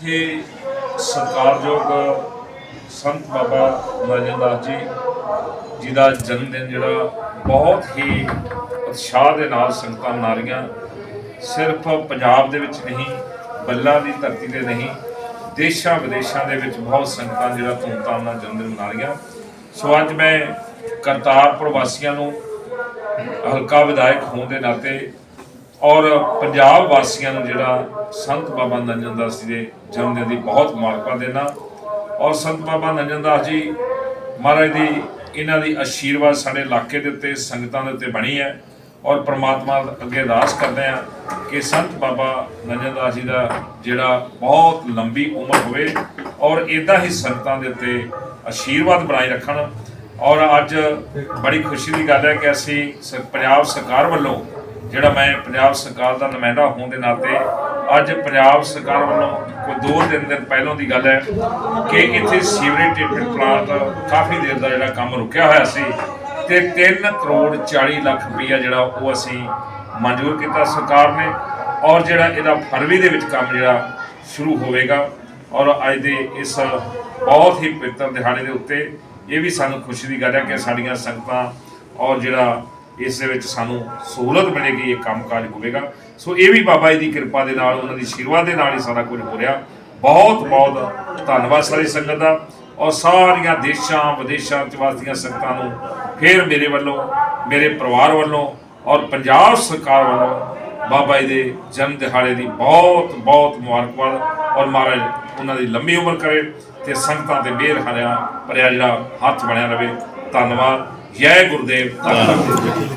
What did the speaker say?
ਇੱਥੇ ਸਤਿਕਾਰਯੋਗ ਸੰਤ ਬਾਬਾ ਨਰਜਨਦਾਸ ਜੀ ਜੀ ਦਾ ਜਨਮ ਦਿਨ ਜਿਹੜਾ ਬਹੁਤ ਹੀ ਉਤਸ਼ਾਹ ਦੇ ਨਾਲ ਸੰਗਤਾਂ ਮਨਾ ਰਹੀਆਂ। ਸਿਰਫ ਪੰਜਾਬ ਦੇ ਵਿੱਚ ਨਹੀਂ, ਬੱਲਾ ਦੀ ਧਰਤੀ ਤੇ ਨਹੀਂ, ਦੇਸ਼ਾਂ ਵਿਦੇਸ਼ਾਂ ਦੇ ਵਿੱਚ ਬਹੁਤ ਸੰਗਤਾਂ ਜਿਹੜਾ ਧੂਮਧਾਮ ਨਾਲ ਜਨਮ ਦਿਨ ਮਨਾ ਰਹੀਆਂ। ਸੋ ਅੱਜ ਮੈਂ ਕਰਤਾਰਪੁਰ ਵਾਸੀਆਂ ਨੂੰ ਹਲਕਾ ਵਿਧਾਇਕ ਹੋਣ ਦੇ ਨਾਤੇ ਔਰ ਪੰਜਾਬ ਵਾਸੀਆਂ ਨੂੰ ਜਿਹੜਾ ਸੰਤ ਬਾਬਾ ਨੰਜਨ ਦਾਸ ਜੀ ਦੇ ਜਨਮ ਦਿਨ ਦੀ ਬਹੁਤ ਮੁਬਾਰਕਾਂ ਦੇਣਾ ਔਰ ਸੰਤ ਬਾਬਾ ਨੰਜਨ ਦਾਸ ਜੀ ਮਹਾਰਾਜ ਦੀ ਇਹਨਾਂ ਦੀ ਆਸ਼ੀਰਵਾਦ ਸਾਡੇ ਇਲਾਕੇ ਦੇ ਉੱਤੇ, ਸੰਗਤਾਂ ਦੇ ਉੱਤੇ ਬਣੀ ਹੈ ਔਰ ਪ੍ਰਮਾਤਮਾ ਅੱਗੇ ਅਰਦਾਸ ਕਰਦੇ ਆ ਕਿ ਸੰਤ ਬਾਬਾ ਨੰਜਨ ਦਾਸ ਜੀ ਦਾ ਜਿਹੜਾ ਬਹੁਤ ਲੰਬੀ ਉਮਰ ਹੋਵੇ ਔਰ ਇਦਾਂ ਹੀ ਸੰਗਤਾਂ ਦੇ ਉੱਤੇ ਆਸ਼ੀਰਵਾਦ ਬਣਾਈ ਰੱਖਣ ਔਰ ਅੱਜ ਬੜੀ ਖੁਸ਼ੀ ਦੀ ਗੱਲ ਹੈ ਕਿ ਅਸੀਂ ਸ- ਪੰਜਾਬ ਸਰਕਾਰ ਵੱਲੋਂ ਜਿਹੜਾ ਮੈਂ ਪੰਜਾਬ ਸਰਕਾਰ ਦਾ ਨੁਮਾਇੰਦਾ ਹੋਣ ਦੇ ਨਾਤੇ ਅੱਜ ਪੰਜਾਬ ਸਰਕਾਰ ਵੱਲੋਂ ਕੋਈ ਦੋ ਤਿੰਨ ਦਿਨ ਪਹਿਲਾਂ ਦੀ ਗੱਲ ਹੈ ਕਿ ਇੱਥੇ ਸੀਵਰੇਜ ਟ੍ਰੀਟਮੈਂਟ ਪਲਾਂਟ ਕਾਫੀ ਦੇਰ ਦਾ ਜਿਹੜਾ ਕੰਮ ਰੁਕਿਆ ਹੋਇਆ ਸੀ ਤੇ 3 ਕਰੋੜ 40 ਲੱਖ ਰੁਪਈਆ ਜਿਹੜਾ ਉਹ ਅਸੀਂ ਮਨਜ਼ੂਰ ਕੀਤਾ ਸਰਕਾਰ ਨੇ ਔਰ ਜਿਹੜਾ ਇਹਦਾ ਫਰਵਰੀ ਦੇ ਵਿੱਚ ਕੰਮ ਜਿਹੜਾ ਸ਼ੁਰੂ ਹੋਵੇਗਾ ਔਰ ਅੱਜ ਦੇ ਇਸ ਬਹੁਤ ਹੀ ਪਵਿੱਤਰ ਦਿਹਾੜੇ ਦੇ ਉੱਤੇ ਇਹ ਵੀ ਸਾਨੂੰ ਖੁਸ਼ੀ ਦੀ ਗੱਲ ਹੈ ਕਿ ਸਾਡੀਆਂ ਸੰਗਤਾਂ ਔਰ ਜਿਹੜਾ ਇਸ ਦੇ ਵਿੱਚ ਸਾਨੂੰ ਸਹੂਲਤ ਮਿਲੇਗੀ, ਇਹ ਕੰਮਕਾਜ ਹੋਵੇਗਾ। ਸੋ ਇਹ ਵੀ ਬਾਬਾ ਜੀ ਦੀ ਕਿਰਪਾ ਦੇ ਨਾਲ, ਉਹਨਾਂ ਦੀ ਆਸ਼ੀਰਵਾਦ ਦੇ ਨਾਲ ਹੀ ਸਾਰਾ ਕੁਝ ਹੋ ਰਿਹਾ। ਬਹੁਤ ਬਹੁਤ ਧੰਨਵਾਦ ਸਾਰੀ ਸੰਗਤ ਦਾ। ਔਰ ਸਾਰੀਆਂ ਦੇਸ਼ਾਂ, ਵਿਦੇਸ਼ਾਂ ਚ ਵਸਦੀਆਂ ਸੰਗਤਾਂ ਨੂੰ ਫਿਰ ਮੇਰੇ ਵੱਲੋਂ, ਮੇਰੇ ਪਰਿਵਾਰ ਵੱਲੋਂ ਔਰ ਪੰਜਾਬ ਸਰਕਾਰ ਵੱਲੋਂ ਬਾਬਾ ਜੀ ਦੇ ਜਨਮ ਦਿਹਾੜੇ ਦੀ ਬਹੁਤ ਬਹੁਤ ਮੁਬਾਰਕਬਾਦ। ਔਰ ਮਹਾਰਾਜ ਉਹਨਾਂ ਦੀ ਲੰਮੀ ਉਮਰ ਕਰੇ ਤੇ ਸੰਗਤਾਂ ਤੇ ਮਿਹਰ ਹਰਿਆ ਭਰਿਆ ਜਿਹੜਾ ਹੱਥ ਬਣਿਆ ਰਵੇ। ਧੰਨਵਾਦ। ਜੈ ਗੁਰਦੇਵ ਧੰਨਵਾਦ